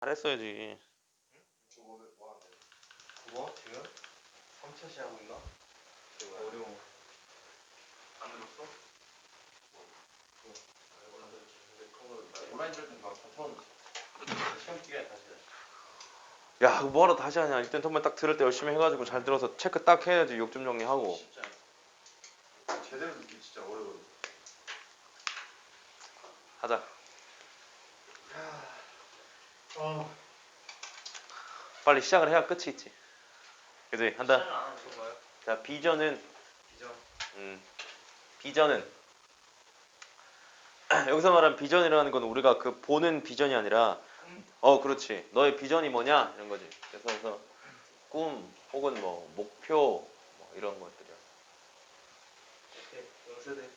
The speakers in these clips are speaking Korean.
잘했어야지. 저거 뭐 하는데? 그거 지금 3차 시 하고 있나? 어려워. 안 들었어? 온라인 땐막 4천 원. 시험 기간에 다시 해. 야, 그거 뭐하러 다시 하냐. 일단 정말 딱 들을 때 열심히 해가지고 잘 들어서 체크 딱 해야지 욕 좀 정리하고. 진짜. 제대로 듣기 진짜 어려워. 하자. 어. 빨리 시작을 해야 끝이 있지. 그지? 한다. 안 하는? 자, 비전은 비전. 음, 비전은 여기서 말하는 비전이라는 건 우리가 그 보는 비전이 아니라 어 그렇지 너의 비전이 뭐냐 이런 거지 그래서, 그래서 꿈 혹은 뭐 목표 뭐 이런 것들이야 오케이. 영세대.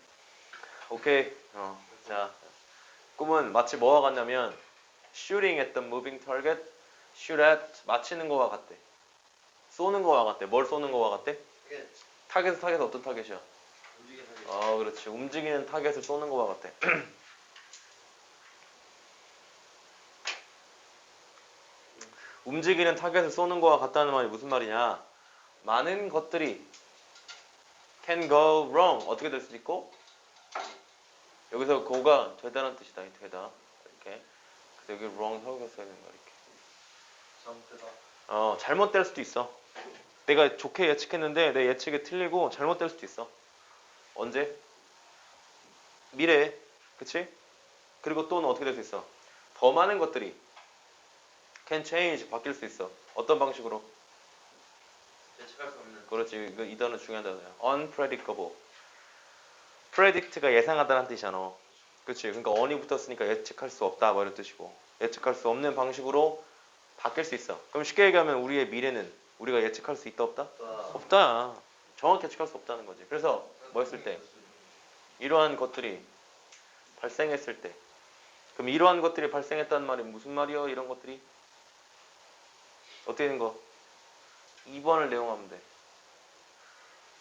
오케이 어자 꿈은 마치 뭐와 같냐면 shooting at the moving target shoot at 맞히는 거와 같대 쏘는 거와 같대 뭘 쏘는 거와 같대 이게 타겟 타겟 어떤 타겟이야 움직이는 게. 어, 그렇지. 움직이는 타겟을 쏘는 거와 같아. 움직이는 타겟을 쏘는 거와 같다는 말이 무슨 말이냐? 많은 것들이 can go wrong 어떻게 될수 있고 여기서 go가 되다는 뜻이다. 이 되다 이렇게. 여기 wrong 서울가 써야 되는 거야 이렇게. 어, 잘못될 수도 있어. 내가 좋게 예측했는데 내 예측이 틀리고 잘못될 수도 있어. 언제? 미래에. 그치? 그리고 또는 어떻게 될 수 있어? 더 많은 것들이 can change 바뀔 수 있어. 어떤 방식으로? 예측할 수 없는. 그렇지. 이거 이 단어 중요한 단어야. unpredictable. predict가 예상하다는 뜻이잖아. 그치? 그러니까 on이 붙었으니까 예측할 수 없다 뭐 이런 뜻이고 예측할 수 없는 방식으로 바뀔 수 있어. 그럼 쉽게 얘기하면 우리의 미래는 우리가 예측할 수 있다 없다? 없다. 정확히 예측할 수 없다는 거지. 그래서 뭐 했을 때 이러한 것들이 발생했을 때 그럼 이러한 것들이 발생했다는 말이 무슨 말이야? 이런 것들이 어떻게 된 거? 2번을 내용하면 돼.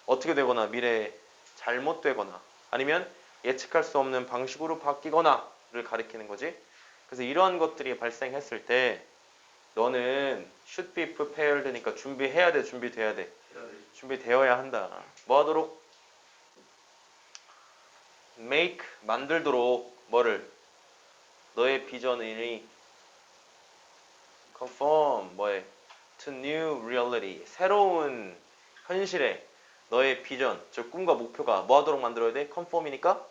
어떻게 되거나 미래에 잘못되거나 아니면 예측할 수 없는 방식으로 바뀌거나를 가리키는 거지. 그래서 이러한 것들이 발생했을 때 너는 should be prepared니까 준비해야 돼, 준비돼야 돼. 준비되어야 한다. 뭐 하도록? make 만들도록 뭐를 너의 비전이 conform 뭐에 to new reality 새로운 현실에 너의 비전 즉 꿈과 목표가 뭐 하도록 만들어야 돼? conform이니까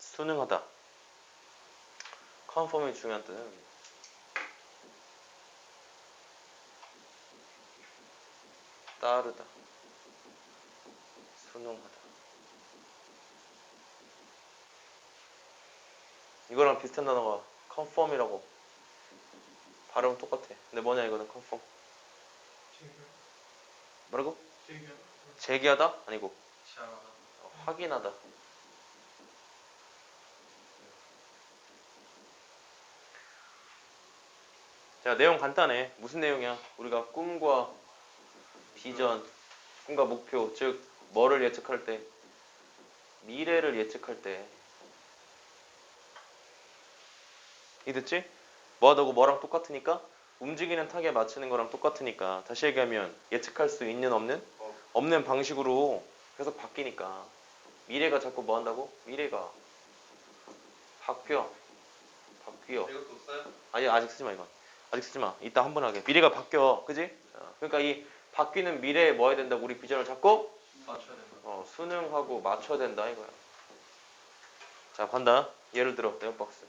순응하다. conform이 중요한 뜻은 따르다. 순응하다. 이거랑 비슷한 단어가 conform이라고 발음 똑같아. 근데 뭐냐 이거는 conform. 뭐라고? 제기하다? 아니고 어, 확인하다. 자 내용 간단해. 무슨 내용이야? 우리가 꿈과 비전, 꿈과 목표, 즉 뭐를 예측할 때, 미래를 예측할 때. 이 듣지? 뭐하다고 뭐랑 똑같으니까 움직이는 타겟 맞추는 거랑 똑같으니까 다시 얘기하면 예측할 수 있는 없는 어. 없는 방식으로 계속 바뀌니까 미래가 자꾸 뭐 한다고? 미래가 바뀌어 바뀌어? 아니 아직 쓰지 마 이건 아직 쓰지 마. 이따 한 번 하게. 미래가 바뀌어. 그지? 어, 그러니까 이 바뀌는 미래에 뭐 해야 된다고 우리 비전을 잡고 맞춰야 된다. 어, 수능하고 맞춰야 된다 이거야. 자 간다. 예를 들어 네오박스.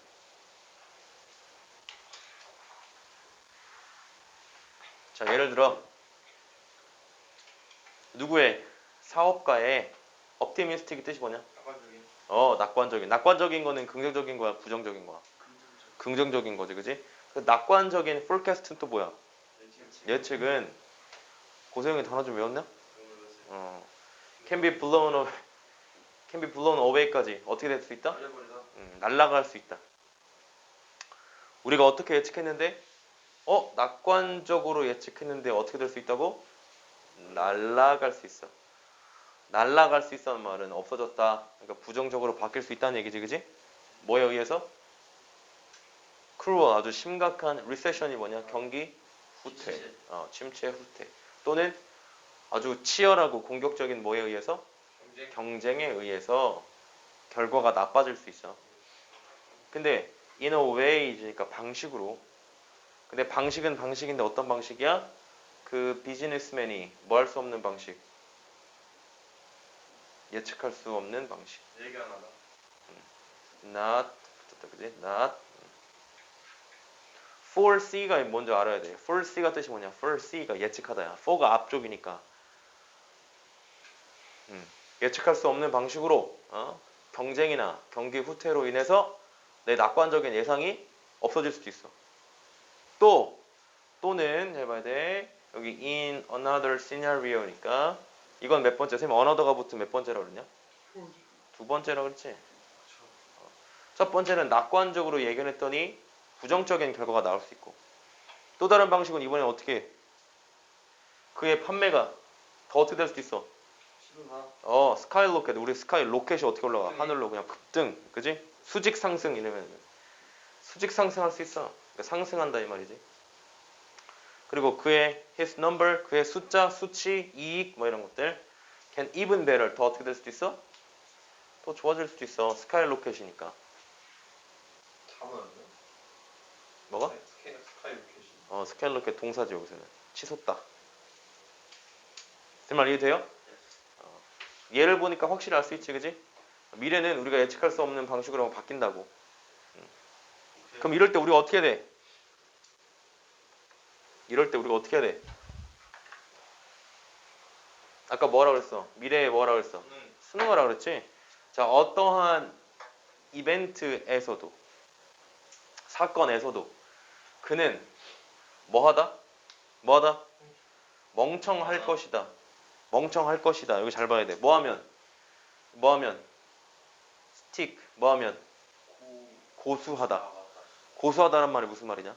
자 예를 들어. 누구의 사업가의 optimistic이 뜻이 뭐냐? 낙관적인. 어 낙관적인. 낙관적인 거는 긍정적인 거야 부정적인 거야? 긍정적인 거지 그지? 그 낙관적인 forecast는 또 뭐야? 예측은 고세영이 단어 좀 외웠냐? 어 can be blown away can be blown away까지 어떻게 될 수 있다? 음, 날아갈 수 있다. 우리가 어떻게 예측했는데 어 낙관적으로 예측했는데 어떻게 될 수 있다고? 날아갈 수 있어. 날아갈 수 있다는 말은 없어졌다. 그러니까 부정적으로 바뀔 수 있다는 얘기지, 그지? 뭐에 의해서? Cruel 아주 심각한 recession이 뭐냐? 경기 후퇴. 침체. 어, 침체 후퇴. 또는 아주 치열하고 공격적인 뭐에 의해서 경쟁. 경쟁 에 의해서 결과가 나빠질 수 있어. 근데 in a way니까 방식으로. 근데 방식은 방식인데 어떤 방식이야? 그 비즈니스맨이 뭐 할 수 없는 방식. 예측할 수 없는 방식. 예견하다. not 그지? not foresee가 먼저 알아야 돼. foresee가 뜻이 뭐냐? foresee가 예측하다야. for가 앞쪽이니까. 음, 예측할 수 없는 방식으로 어? 경쟁이나 경기 후퇴로 인해서 내 낙관적인 예상이 없어질 수도 있어. 또 또는 해봐야 돼. 여기 in another scenario니까 이건 몇 번째? 쌤 another가 붙은 몇 번째라고 그랬냐? 두 번째라고 그랬지? 첫 번째는 낙관적으로 예견했더니 부정적인 결과가 나올 수 있고 또 다른 방식은 이번엔 어떻게 해? 그의 판매가 더 어떻게 될 수도 있어. 어 스카이 로켓 우리 스카이 로켓이 어떻게 올라가 급등이. 하늘로 그냥 급등 그지 수직 상승 이러면 수직 상승할 수 있어 그러니까 상승한다 이 말이지 그리고 그의 his number 그의 숫자 수치 이익 뭐 이런 것들 can even better 더 어떻게 될 수도 있어 더 좋아질 수도 있어 스카이 로켓이니까. 뭐가 로켓이. 어, 스카일로켓 동사지 여기서는 치솟다. 제 말 이해돼요? 어, 예를 보니까 확실히 알 수 있지, 그지? 미래는 우리가 예측할 수 없는 방식으로 바뀐다고. 음. 그럼 이럴 때 우리가 어떻게 해야 돼? 이럴 때 우리가 어떻게 해야 돼? 아까 뭐라 그랬어? 미래에 뭐라 그랬어? 저는 수능하라 그랬지? 자, 어떠한 이벤트에서도, 사건에서도, 그는 뭐 하다? 뭐 하다? 멍청할 것이다. 멍청할 것이다. 여기 잘 봐야 돼. 뭐 하면? 뭐 하면? 스틱. 뭐 하면? 고. 고수하다. 고수하다란 말이 무슨 말이냐?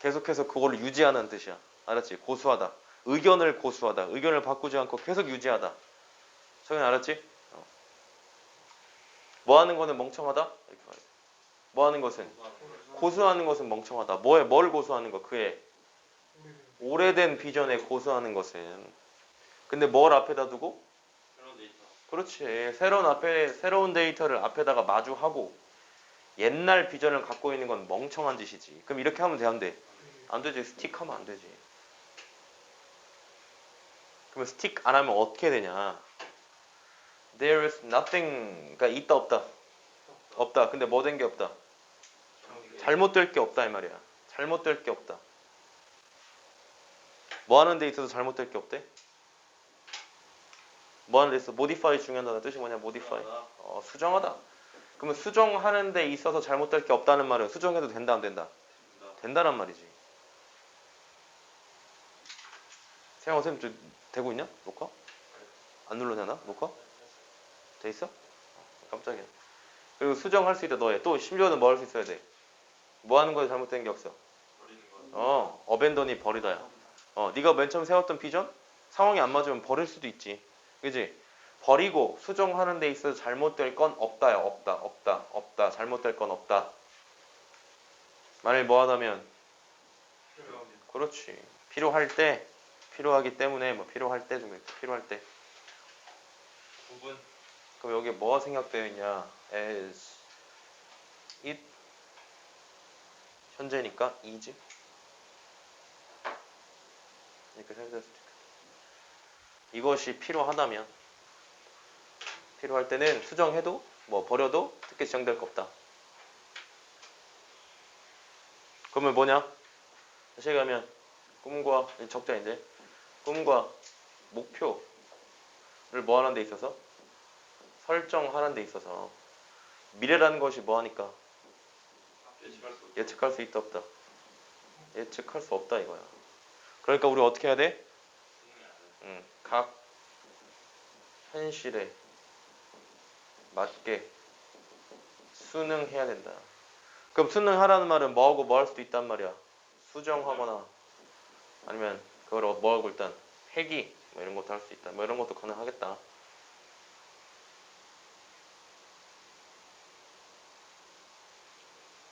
계속해서 그걸 유지하는 뜻이야. 알았지? 고수하다. 의견을 고수하다. 의견을 바꾸지 않고 계속 유지하다. 저기 알았지? 어. 뭐 하는 거는 멍청하다? 이렇게 말해. 뭐 하는 것은? 고수하는 것은 멍청하다. 뭐에 뭘 고수하는 거? 그의 오래된 비전에 고수하는 것은. 근데 뭘 앞에다 두고? 그렇지. 새로운 앞에 새로운 데이터를 앞에다가 마주하고 옛날 비전을 갖고 있는 건 멍청한 짓이지. 그럼 이렇게 하면 돼, 안 돼? 안 되지. 스틱 하면 안 되지. 그러면 스틱 안 하면 어떻게 되냐? There is nothing가 있다 없다. 없다. 근데 뭐 된 게 없다. 잘못될 게 없다 이 말이야. 잘못될 게 없다. 뭐 하는 데 있어서 잘못될 게 없대? 뭐 하는 데 있어? modify 중요한 단어 뜻이 뭐냐? modify. 수정하다. 어, 수정하다. 그러면 수정하는 데 있어서 잘못될 게 없다는 말은 수정해도 된다 안 된다? 된다. 된다란 말이지. 세영아 선생님 저 되고 있냐? 녹화? 안 눌러냐나? 녹화? 돼 있어? 어, 깜짝이야. 그리고 수정할 수 있다 너에 또 심지어는 뭐 할 수 있어야 돼? 뭐 하는 거에 잘못된 게 없어? 어, 어벤던이 버리다야. 어, 네가 맨 처음 세웠던 비전 상황이 안 맞으면 버릴 수도 있지. 그지? 버리고 수정하는 데 있어서 잘못될 건 없다야. 없다. 없다. 없다. 잘못될 건 없다. 만일 뭐 하다면 그렇지. 필요할 때 필요하기 때문에 뭐 필요할 때 좀 필요할 때. 부분. 그럼 여기에 뭐가 생략되어 있냐? as it 현재니까 is 이렇게 생각될 수도 있겠다. 이것이 필요하다면 필요할 때는 수정해도 뭐 버려도 특히 지정될 거 없다. 그러면 뭐냐? 다시 얘기하면 꿈과 적자 이제 꿈과 목표를 뭐 하는 데 있어서 설정하는 데 있어서 미래라는 것이 뭐 하니까 예측할 수. 있다 없다. 예측할 수 없다 이거야. 그러니까 우리 어떻게 해야 돼? 음, 각 현실에 맞게 수능해야 된다. 그럼 수능하라는 말은 뭐하고 뭐 할 수도 있단 말이야? 수정하거나 아니면 그걸 뭐하고 일단 회기 뭐 이런 것도 할 수 있다. 뭐 이런 것도 가능하겠다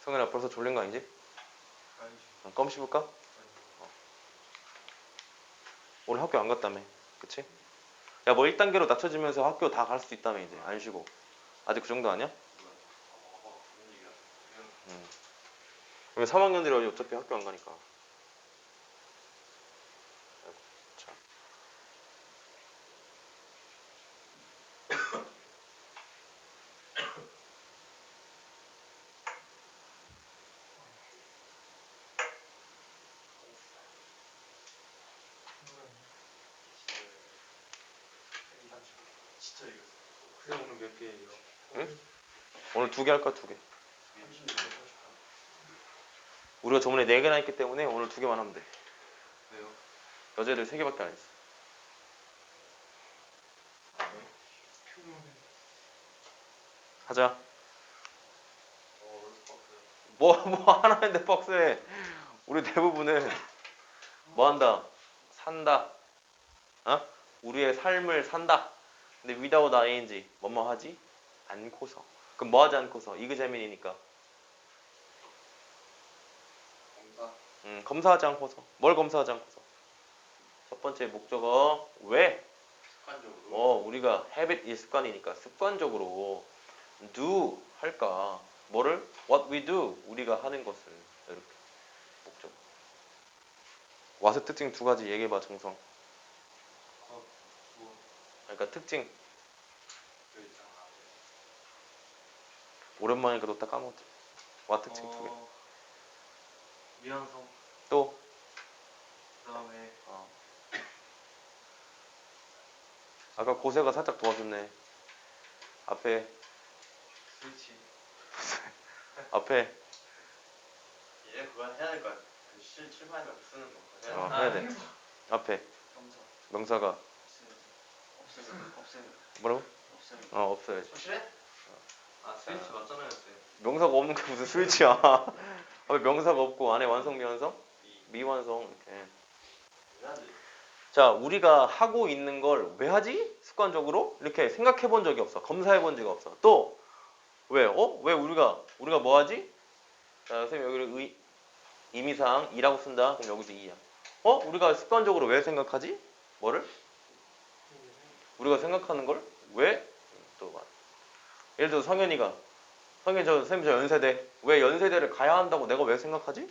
성현아 벌써 졸린 거 아니지? 아니지. 어, 껌 씹을까? 어. 오늘 학교 안 갔다며 그치? 야 뭐 1단계로 낮춰지면서 학교 다 갈 수 있다며 이제 안 쉬고 아직 그 정도 아니야? 어, 얘기야? 응. 그러면 3학년들이 어차피 학교 안 가니까 아이고, 참. 이거. 그래 오늘 몇 개예요? 오늘 두 개 할까 두 개? 우리가 저번에 네 개나 했기 때문에 오늘 두 개만 하면 돼 왜요? 여자애들 세 개밖에 안 했어 하자. 뭐, 뭐 하나인데 뻑스해. 우리 대부분은 뭐 한다? 산다. 어? 우리의 삶을 산다. 근데 without ing 뭐뭐 하지? 않고서. 그럼 뭐 하지 않고서? 이그제민이니까. 공사. 음, 검사하지 않고서. 뭘 검사하지 않고서? 첫 번째 목적어 왜? 습관적으로. 어, 우리가 habit 이 습관이니까 습관적으로 do 할까? 뭐를? what we do 우리가 하는 것을 이렇게 목적. 와서 특징 두 가지 얘기해봐 정성. 그러니까 특징 그. 오랜만이니까 너다 까먹었지. 와 특징 두 개. 어, 미완성. 또 그다음에 어. 아까 고세가 살짝 도와줬네. 앞에 스위치. 앞에 얘 그거 해야 될 것 같아. 그실 출판에 쓰는 거. 어, 해야 돼. 앞에 검사. 명사가 뭐라고? 없애는. 어 없어야지. 확실해? 아 스위치 맞잖아요, 쌤. 명사가 없는 게 무슨 스위치야. 앞에 명사가 없고 안에 완성 미완성? 이 미완성 이렇게. 돼. 자, 우리가 하고 있는 걸 왜 하지? 습관적으로 이렇게 생각해 본 적이 없어. 검사해 본 적이 없어. 또 왜? 어? 왜 우리가 우리가 뭐 하지? 자, 선생님 여기를 의, 임의상 이라고 쓴다. 그럼 여기도 이야. 어? 우리가 습관적으로 왜 생각하지? 뭐를? 우리가 생각하는 걸 왜? 또 말. 예를 들어 성현이가 성현 저 선생님 저 연세대 왜 연세대를 가야 한다고 내가 왜 생각하지?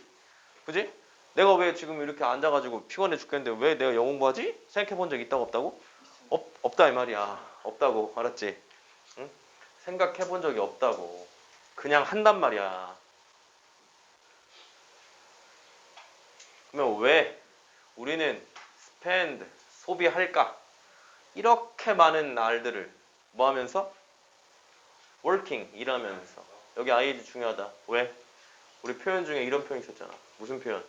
그지? 내가 왜 지금 이렇게 앉아가지고 피곤해 죽겠는데 왜 내가 영어 공부하지? 생각해 본 적 있다고 없다고? 없, 없다 이 말이야. 없다고 알았지? 응? 생각해 본 적이 없다고. 그냥 한단 말이야. 그러면 왜 우리는 spend 소비할까? 이렇게 많은 날들을 뭐 하면서? working 일하면서. 여기 ing 중요하다. 왜? 우리 표현 중에 이런 표현 있었잖아. 무슨 표현?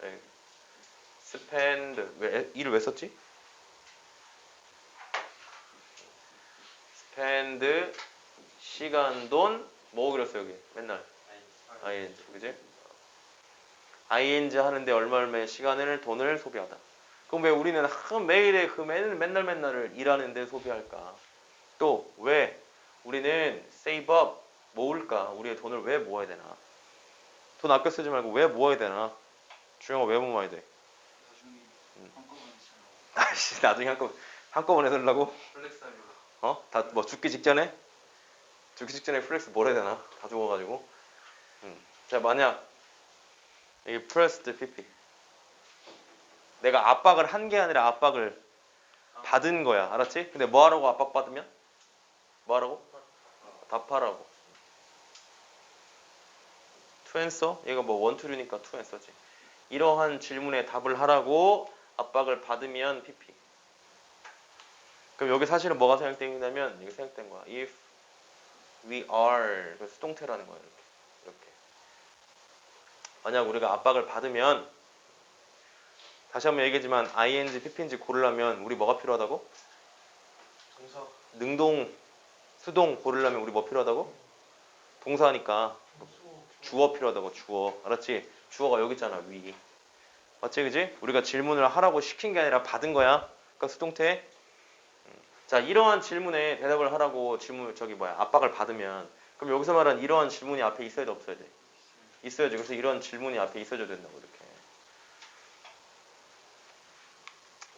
네. spend 왜 일을 왜 썼지? spend 시간 돈 뭐 그랬어 여기 맨날 ing 그지? ing 하는데 얼마 얼마의 시간을 돈을 소비하다. 그럼 왜 우리는 한 매일의 그 맨, 맨날 맨날을 일하는 데 소비할까? 또 왜 우리는 save up 모을까? 우리의 돈을 왜 모아야 되나? 돈 아껴 쓰지 말고 왜 모아야 되나? 주영아 왜 모아야 돼? 나중에 음. 아씨 나중에 한꺼 한꺼번에 쓰려고? 플렉스하려고. 어? 다 뭐 죽기 직전에? 죽기 직전에 플렉스 뭘 해야 되나? 다 죽어가지고. 음. 자 만약 이게 프레스트 PP 내가 압박을 한 게 아니라 압박을 받은 거야 알았지? 근데 뭐 하라고 압박 받으면? 뭐 하라고? 답하라고 answer 얘가 뭐 원투류니까 answer지 이러한 질문에 답을 하라고 압박을 받으면 PP 그럼 여기 사실은 뭐가 생각되냐면 이게 생각된 거야. If we are 그 수동태라는 거야 이렇게 이렇게. 만약 우리가 압박을 받으면 다시 한번 얘기했지만 ing, pp인지 고르려면 우리 뭐가 필요하다고? 동사. 능동, 수동 고르려면 우리 뭐 필요하다고? 동사니까 주어 필요하다고 주어 알았지? 주어가 여기 있잖아 위 맞지 그지? 우리가 질문을 하라고 시킨 게 아니라 받은 거야 그러니까 수동태 음. 자 이러한 질문에 대답을 하라고 질문 저기 뭐야 압박을 받으면 그럼 여기서 말한 이러한 질문이 앞에 있어야 돼 없어야 돼? 있어야지. 그래서 이런 질문이 앞에 있어줘야 된다고 이렇게.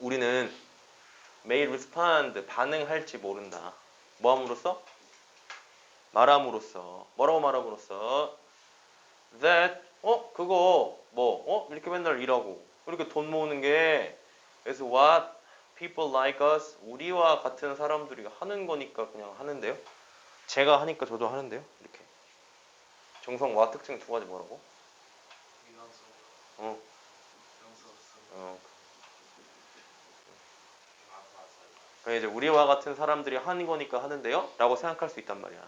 우리는 may respond 반응할지 모른다. 뭐함으로써? 말함으로써. 뭐라고 말함으로써? that 어 그거 뭐어 이렇게 맨날 일하고 이렇게 돈 모으는 게 그래서 what people like us 우리와 같은 사람들이 하는 거니까 그냥 하는데요. 제가 하니까 저도 하는데요. 이렇게 정성 와 특징 두 가지 뭐라고? 어, 어. 마사서. 그냥 이제 우리와 같은 사람들이 하는 거니까 하는데요. 라고 생각할 수 있단 말이야.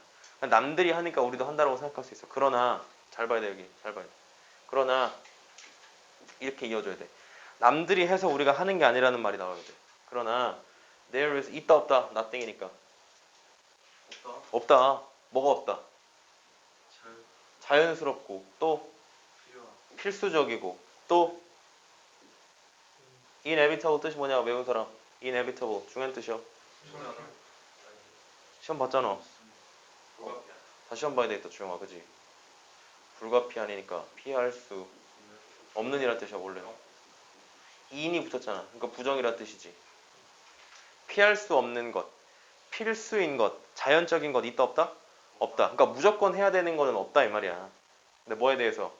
남들이 하니까 우리도 한다라고 생각할 수 있어. 그러나 잘 봐야 돼 여기 잘 봐야 돼. 그러나 이렇게 이어줘야 돼. 남들이 해서 우리가 하는 게 아니라는 말이 나와야 돼. 그러나 there is 있다 없다 nothing이니까 없다. 없다. 뭐가 없다. 잘 자연스럽고 또. 필수적이고 또 inevitable 뜻이 뭐냐 외운 사람 inevitable 중요한 뜻이요. 시험 봤잖아. 다시 한번 봐야 되겠다 주영아 그지? 불가피한이니까 피할 수 없는 이란 뜻이야 원래 인이 붙었잖아 그러니까 부정이란 뜻이지 피할 수 없는 것 필수인 것 자연적인 것 있다 없다? 없다 그러니까 무조건 해야 되는 거는 없다 이 말이야 근데 뭐에 대해서?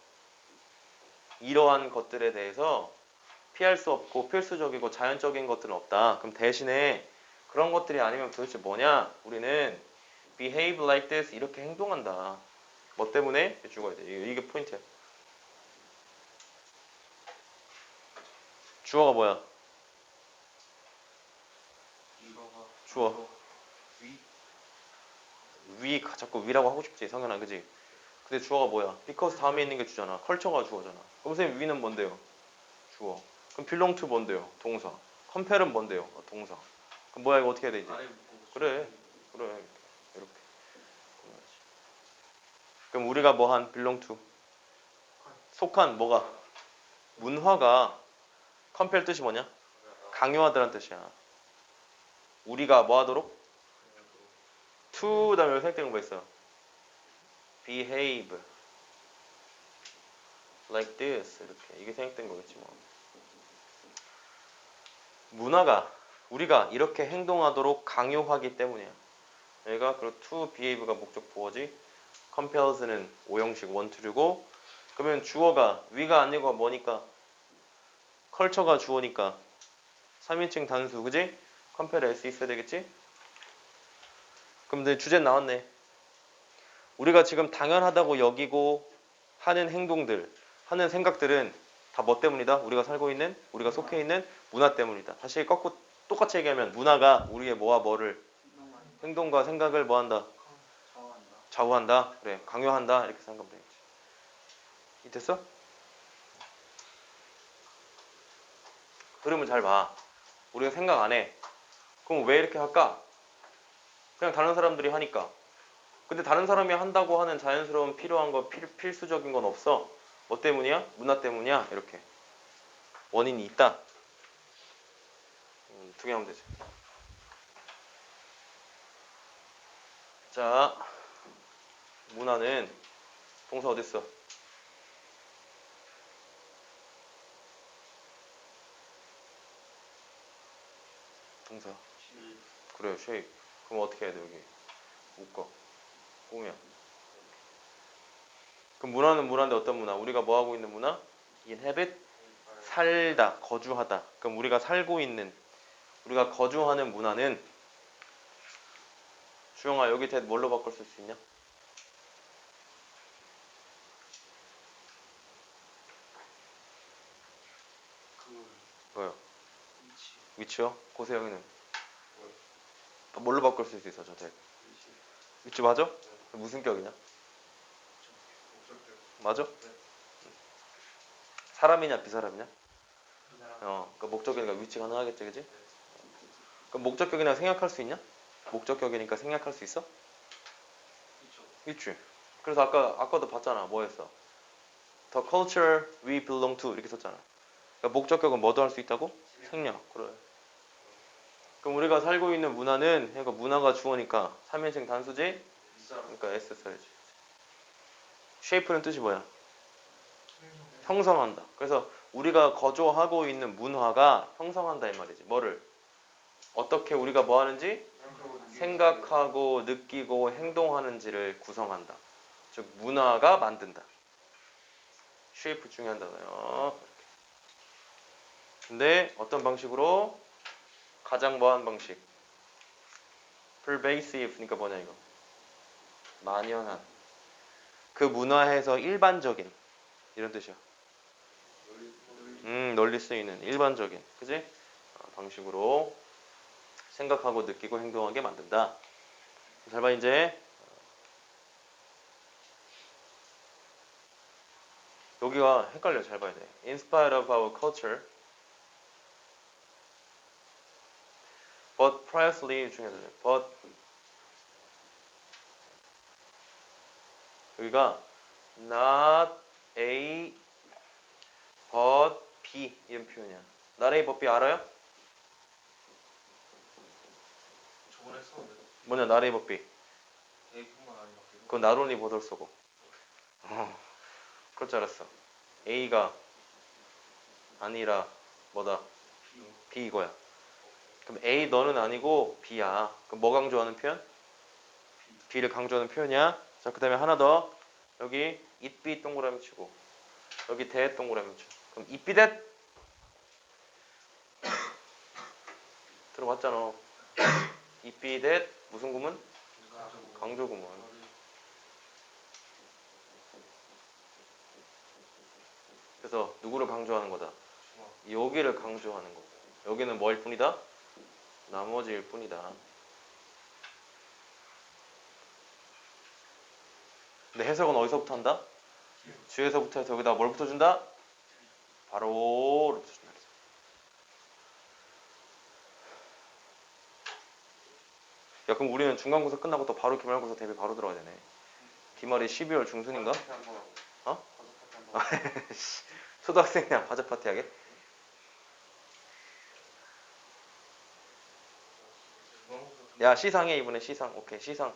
이러한 것들에 대해서 피할 수 없고 필수적이고 자연적인 것들은 없다. 그럼 대신에 그런 것들이 아니면 도대체 뭐냐? 우리는 behave like this 이렇게 행동한다. 뭐 때문에? 죽어야 돼. 이게, 포인트야. 주어가 뭐야? 주어. 위. 위 자꾸 위라고 하고 싶지 성현아. 그지? 근데 주어가 뭐야? because 다음에 있는 게 주잖아. 컬처가 주어잖아. 그럼 선생님 위는 뭔데요? 주어 그럼 belong to 뭔데요? 동사 compare은 뭔데요? 어, 동사 그럼 뭐야 이거 어떻게 해야 되지? 그래. 그래 이렇게 그럼 우리가 뭐한 belong to 속한 뭐가 문화가 compare 뜻이 뭐냐? 강요하다는 뜻이야 우리가 뭐 하도록? to 다음에 생각되는 거 있어요 behave like this 이렇게 이게 생각된 거겠지 뭐 문화가 우리가 이렇게 행동하도록 강요하기 때문이야 얘가 그리고 to behave가 목적 보어지. compels는 오형식 원투류고 그러면 주어가 위가 아니고 뭐니까? 컬처가 주어니까. 3인칭 단수 그지? compel s 있어야 되겠지? 그럼 이제 주제 나왔네. 우리가 지금 당연하다고 여기고 하는 행동들 하는 생각들은 다 뭐 때문이다? 우리가 살고 있는 우리가 속해 있는 문화 때문이다 다시 꺾고 똑같이 얘기하면 문화가 우리의 뭐와 뭐를 행동과 생각을 뭐 한다? 정한다. 좌우한다. 그래. 강요한다. 이렇게 생각하면 되겠지. 이 됐어? 흐름을 잘 봐. 우리가 생각 안 해. 그럼 왜 이렇게 할까? 그냥 다른 사람들이 하니까. 근데 다른 사람이 한다고 하는 자연스러운 필요한 거 필, 필수적인 건 없어. 뭐 때문이야? 문화 때문이야? 이렇게. 원인이 있다. 음, 두 개 하면 되지. 자, 문화는 동사 어딨어? 동사. 실 그래, 쉐이크. 그럼 어떻게 해야 돼, 여기? 묶어. 꾸며. 그럼 문화는 문화인데 어떤 문화? 우리가 뭐 하고 있는 문화? inhabit? 살다, 거주하다. 그럼 우리가 살고 있는, 우리가 거주하는 문화는 주영아, 여기 대 뭘로 바꿀 수 있냐? 그 뭐요? 위치 위치요? 고세영이는 뭐요? 뭘로 바꿀 수 있어, 저 대? 위치 위치 맞아? 무슨 격이냐? 맞아? 네. 사람이냐 비사람이냐? 그 사람 어, 그 목적격이니까 위치가 가능하겠지, 그지? 그럼 목적격이나 생략할 수 있냐? 목적격이니까 생략할 수 있어? 있지. 그래서 아까 아까도 봤잖아. 뭐 했어? The culture we belong to 이렇게 썼잖아. 그러니까 목적격은 뭐도 할 수 있다고? 생략. 그래. 그럼 우리가 살고 있는 문화는 그러니까 문화가 주어니까 3인칭 단수지? 그러니까 S 써야지. Shape는 뜻이 뭐야? 형성한다. 그래서 우리가 거주하고 있는 문화가 형성한다 이 말이지. 뭐를 어떻게 우리가 뭐 하는지 생각하고 느끼고 행동하는지를 구성한다. 즉 문화가 만든다. 쉐이프 중요한 단어요. 근데 어떤 방식으로 가장 뭐한 방식? pervasive 그러니까 뭐냐 이거 만연한 그 문화에서 일반적인 이런 뜻이야. 음 널리 쓰이는 일반적인 그지 어, 방식으로 생각하고 느끼고 행동하게 만든다. 잘 봐 이제 여기가 헷갈려 잘 봐야 돼. In spite of our culture, but precisely 중요하다. But 여기가 not A, but B 이런 표현이야. not A, but B 알아요? 저번에 했었는데 뭐냐 not A, but B. A뿐만 아니라 그리고 그건 not only but also고. 어, 그럴 줄 알았어. A가 아니라 뭐다? B 이거야. 그럼 A 너는 아니고 B야. 그럼 뭐 강조하는 표현? B를 강조하는 표현이야. 자, 그 다음에 하나 더. 여기 be 동그라미 치고 여기 that 동그라미 쳐. 그럼 be that 들어봤잖아. be that 무슨 구문? 강조 구문. 그래서 누구를 강조하는 거다? 여기를 강조하는 거. 여기는 뭐일 뿐이다? 나머지일 뿐이다. 근데 해석은 어디서부터 한다? 주에서부터 해서 여기다 뭘 붙여준다? 바로 붙여준다. 야 그럼 우리는 중간고사 끝나고 또 바로 기말고사 대비 바로 들어가야 되네. 기말이 12월 중순인가? 어? 초등학생이랑 과자 파티 하게? 야 시상해 이번에 시상 오케이 시상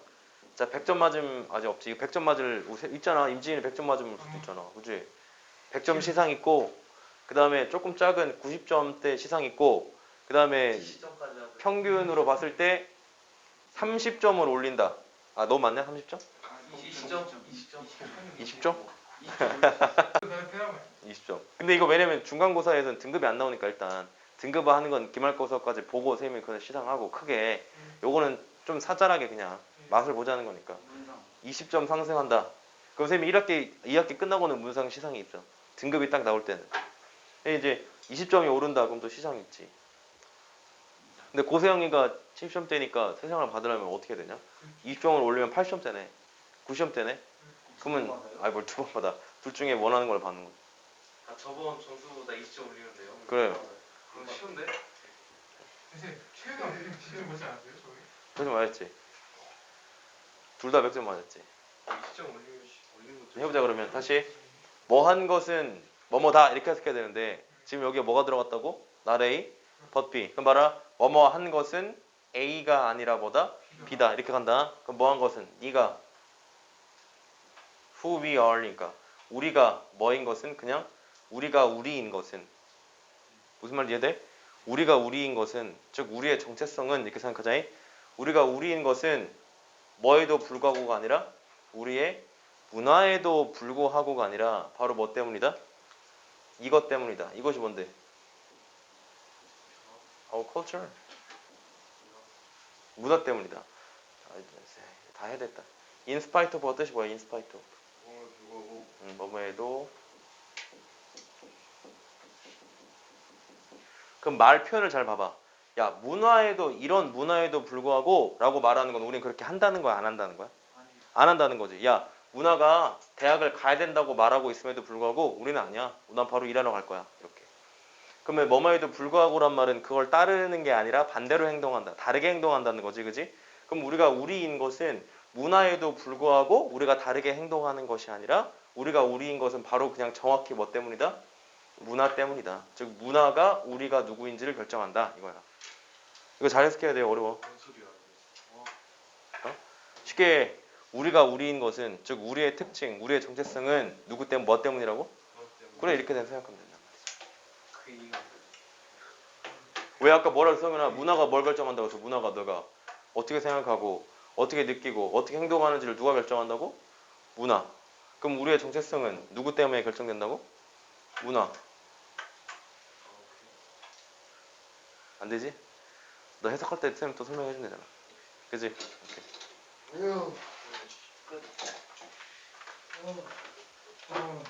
자 100점 맞음 아직 없지. 이거 100점 맞을 우세- 있잖아. 임지인이 100점 맞을 수도 있잖아. 그지 100점 시상 있고 그 다음에 조금 작은 90점대 시상 있고 그 다음에 평균으로 봤을 때 30점을 올린다. 아 너무 많네 30점? 20점? 20점? 20점? 20점? 20점. 근데 이거 왜냐면 중간고사에서는 등급이 안 나오니까 일단 등급화하는 건 기말고사까지 보고 쌤이 그냥 시상하고 크게. 요거는 좀 사잘하게 그냥 맛을 보자는 거니까 20점 상승한다. 그럼 쌤이 1학기 2학기 끝나고는 문상 시상이 있어. 등급이 딱 나올 때는. 이제 20점이 오른다 그럼 또 시상이 있지. 근데 고세영이가 70점대니까 세상을 받으려면 어떻게 되냐? 20점을 올리면 80점대네. 90점대네. 그러면 아이 뭘두 번 받아. 둘 중에 원하는 걸 받는 거지. 아 저번 점수보다 20점 올리는데요 그래요. 그럼 쉬운데? 선생님 최근에 올리면 진짜 보지 않았어요? 저희? 그래서 맞았지. 둘 다 100점 맞았지. 20점 올리면 씨, 올리는 것도 해보자 그러면 다시 뭐 한 것은 뭐뭐다 이렇게 해석해야 되는데 지금 여기에 뭐가 들어갔다고? 날 A, but B. 그럼 봐라 뭐뭐 한 것은 A가 아니라 뭐다? B다 이렇게 간다. 그럼 뭐 한 것은 네가 who we are니까 우리가 뭐인 것은 그냥 우리가 우리인 것은 무슨 말인지 이해돼? 우리가 우리인 것은 즉 우리의 정체성은 이렇게 생각하자니 우리가 우리인 것은 뭐에도 불구하고가 아니라 우리의 문화에도 불구하고가 아니라 바로 뭐 때문이다? 이것 때문이다. 이것이 뭔데? Our culture. 문화 때문이다. 아, 다 해야 됐다. In spite of 뜻이 뭐야? In spite of. 음, 뭐뭐해도 그럼 말 표현을 잘 봐봐. 야 문화에도 이런 문화에도 불구하고 라고 말하는 건 우리는 그렇게 한다는 거야 안 한다는 거야? 안 한다는 거지. 야 문화가 대학을 가야 된다고 말하고 있음에도 불구하고 우리는 아니야. 난 바로 일하러 갈 거야. 이렇게. 그러면 뭐뭐에도 불구하고란 말은 그걸 따르는 게 아니라 반대로 행동한다. 다르게 행동한다는 거지, 그지? 그럼 우리가 우리인 것은 문화에도 불구하고 우리가 다르게 행동하는 것이 아니라 우리가 우리인 것은 바로 그냥 정확히 뭐 때문이다? 문화 때문이다. 즉 문화가 우리가 누구인지를 결정한다 이거야. 이거 잘 해석해야 돼요. 어려워. 뭔 소리야 쉽게 우리가 우리인 것은 즉 우리의 특징, 우리의 정체성은 누구 때문 뭐 때문이라고? 때문에 그래 이렇게 된 생각하면 말이야. 그왜 아까 뭐라고 성현아 문화가 뭘 결정한다고 해서 문화가 너가 어떻게 생각하고 어떻게 느끼고 어떻게 행동하는지를 누가 결정한다고? 문화. 그럼 우리의 정체성은 누구 때문에 결정된다고? 문화. 안 되지? 너 해석할 때 쌤 또 설명해 주면 되잖아. 그지? 오케이. 어, 어.